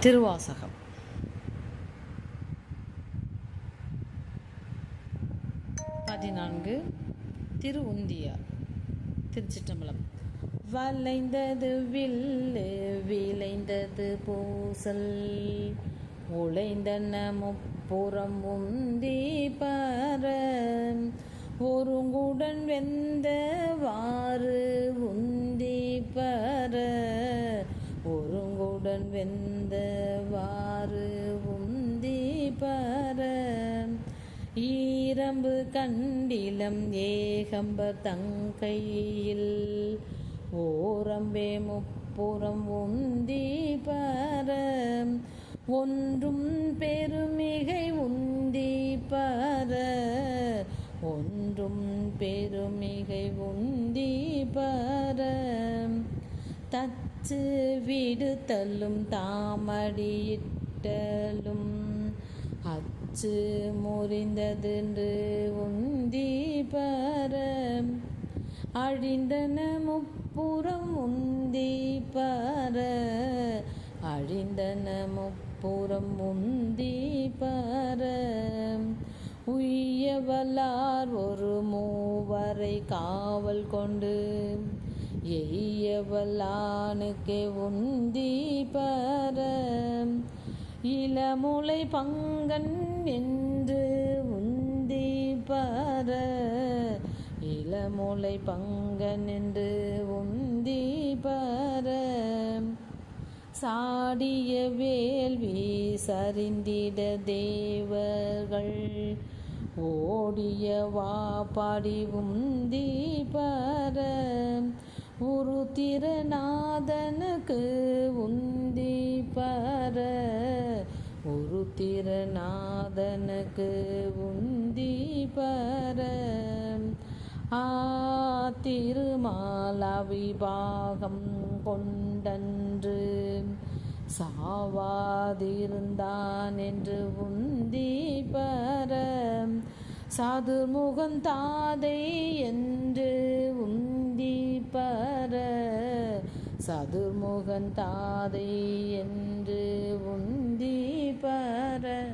திருவாசகம். பதினான்கு திரு உந்தியார் திருச்சிற்றம்பலம். வளைந்தது வில்லு விளைந்தது பூசல். உழைந்தன முப்புறம் உந்தி பர ஒருங்குடன் வெந்த வாறு உந்தி பர ஒருங்குடன் வெந்த வாறு உந்தி பர. ஈரம்பு கண்டிலம் ஏகம்ப தங்கையில். ஓரம்பே முப்புறம் உந்தி பர. ஒன்றும் பெருமிகை உந்தி பர. ஒன்றும் பெருமிகை உந்தி பர. தத் அச்சு விடுதலும் தாமடியிட்டலும். அச்சு முறிந்ததென்று உந்தி பர அழிந்தன முப்புறம் உந்தி பர. அழிந்தன முப்புறம் உந்தி பர. உய்யவலார் ஒரு மூவரை காவல் கொண்டு எய்யவலானுக்கே உந்தி பர. இளமுலை பங்கன் என்று உந்தி பர. இளமுலை பங்கன் என்று உந்தி பர. சாடிய வேள்வி சரிந்திட தேவர்கள். ஓடிய வாப்பாடி உந்தி பர. ஒரு திறநாதனுக்கு உந்தி பர. ஒரு திறநாதனுக்கு உந்தி பர. ஆ திருமாலவிபாகம் கொண்டன்று சாவாதிருந்தான் என்று உந்தி பர. சாதுர்முகன் தாதை என்று உந்தி பர சதுர்முகன் தாதை என்று உந்தி பர.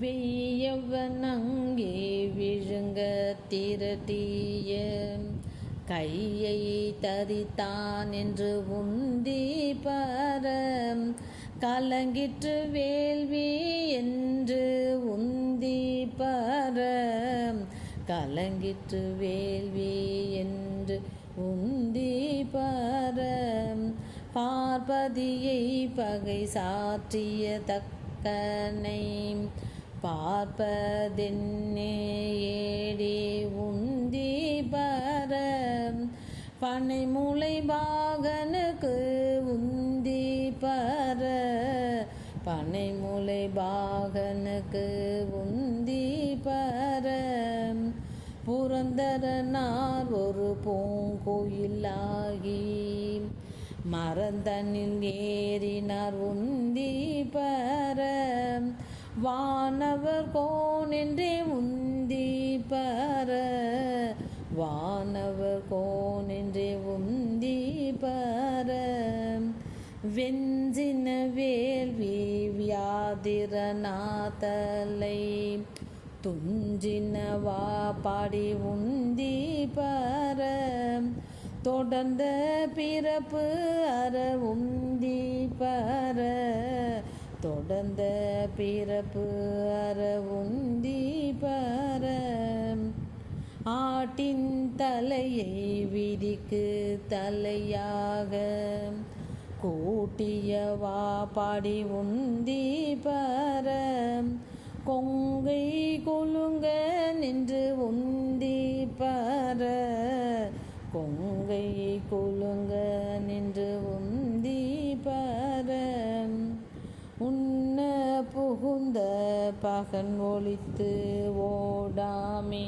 வெய்யவன் அங்கே விழுங்க திரட்டிய. கையை தரித்தான் என்று உந்தி பர கலங்கிற்று வேள்வி என்று உந்தி கலங்கிற்று வேள்வி என்று உந்தி பரம். பார்ப்பதியை பகை சாற்றிய தக்கனை பார்ப்பதென்னே ஏடி உந்தி பர பனைமுளை பாகனுக்கு உந்தி பர. பனைமுளை பாகனுக்கு உந்தி புரந்தரனார் ஒரு பூங்கோயிலாகி. மறந்தனில் ஏறினார் உந்தி பர. வானவர் கோனின்றே உந்தி பர. வானவர் கோனின்றே உந்தி பர. வெஞ்சின வேள்வி வியாதிரநாதலை. துஞ்சினவா பாடி உந்தி பர. தொடர்ந்த பிறப்பு அற உந்தி பர. தொடர்ந்த பிறப்பு அற உந்தி பர. ஆட்டின் தலையை விதிக்கு தலையாக. கூட்டியவா பாடி உந்தி பர. கொங்கை கொலுங்க நின்று உந்தி பர. கொங்கை கொலுங்க நின்று உந்தி பர. உன்ன புகுந்த பகன் ஒழித்து ஓடாமே.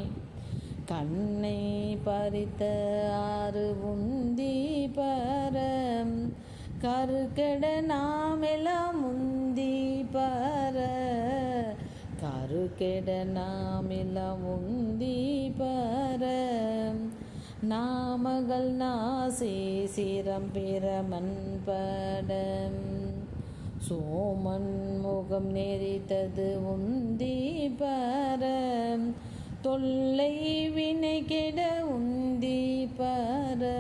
கண்ணை பறித்த ஆறு உந்தி பரம் கருக்கட நாமெல்லாம் முந்தி பார. கருக்கெட நாமெல்லாம் உந்தி பர. நாமகள் நாசே சிரம் பிரமன் படம். சோமன் முகம் நெறித்தது உந்தி பர. தொல்லை வினை கெட உந்தி பர.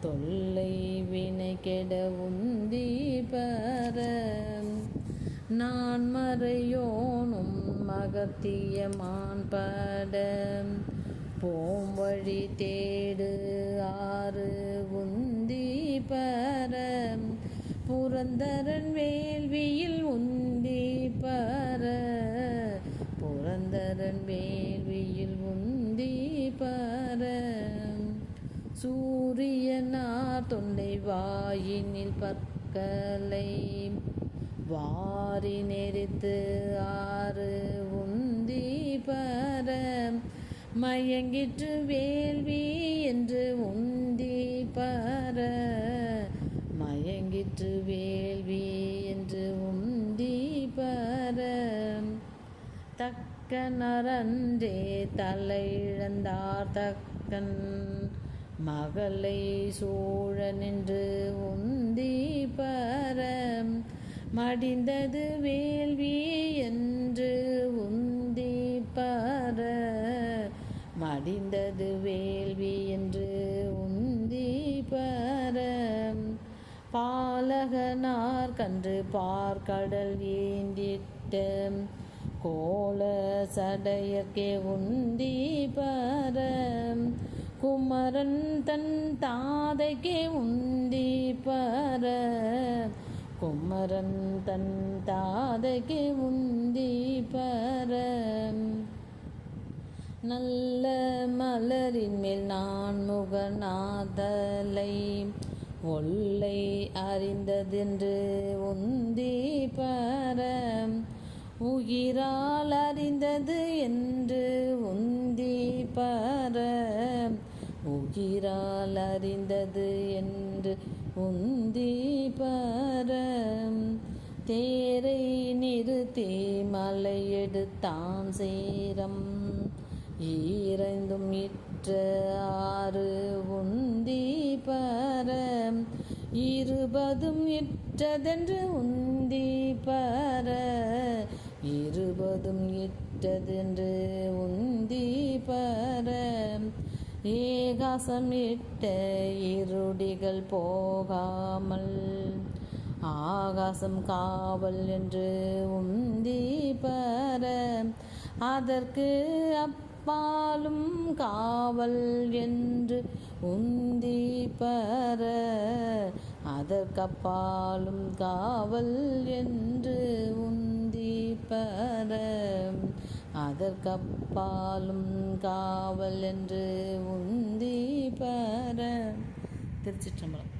தொல்லை வினை கெட உந்தி பர. நான் மறையோனும் மகத்தியமான் பட போம் வழி தேடு ஆறு உந்தி பர புரந்தரன் வேள்வியில் உந்தி பர. புரந்தரன் வேள்வியில் உந்தி பர. சூரியனார் தொண்டை வாயினில் பற்களை வாரி நெறித்து ஆறு உந்தி பர. மயங்கிற்று வேள்வி என்று உந்தி பர. மயங்கிற்று வேள்வி என்று உந்தி பர. தக்க நரன்றே தலையிழந்தார் தக்கன். மகளை சூழ நின்று உந்தி பரம் மடிந்தது வேள்வி என்று உந்தி பார. மடிந்தது வேள்வி என்று உந்தி பார. பாலகனார் கன்று பார்க்கடல் ஏந்திட்ட கோல சடையக்கே உந்தி பார. குமரன் தன் தாதைக்கே உந்தி பார. குமரன் தன் தாதைக்கு உந்தி பர நல்ல மலரின் மேல் நான் முகநாதலை ஒல்லை அறிந்ததென்று உந்தி பர உயிரால் அறிந்தது என்று உந்தி பர உயிரால் அறிந்தது என்று உந்தி பரம். தேரை நிறுத்தி மலையெடுத்தான் சேரம். ஈரைந்தும் இற்ற ஆறு உந்தி பரம். இருபதும் இற்றதென்று உந்தி பர. இருபதும் இட்டதென்று உந்தி பரம். ஏகாசமிட்ட இருடிகள் போகாமல் ஆகாசம் காவல் என்று உந்தி பர அதற்கு அப்பாலும் காவல் என்று உந்தி பர அதற்கப்பாலும் காவல் என்று உந்தி பர அதற்கப்பாலும் காவல் என்று உந்தி பர திருச்சிற்றம்பலம்.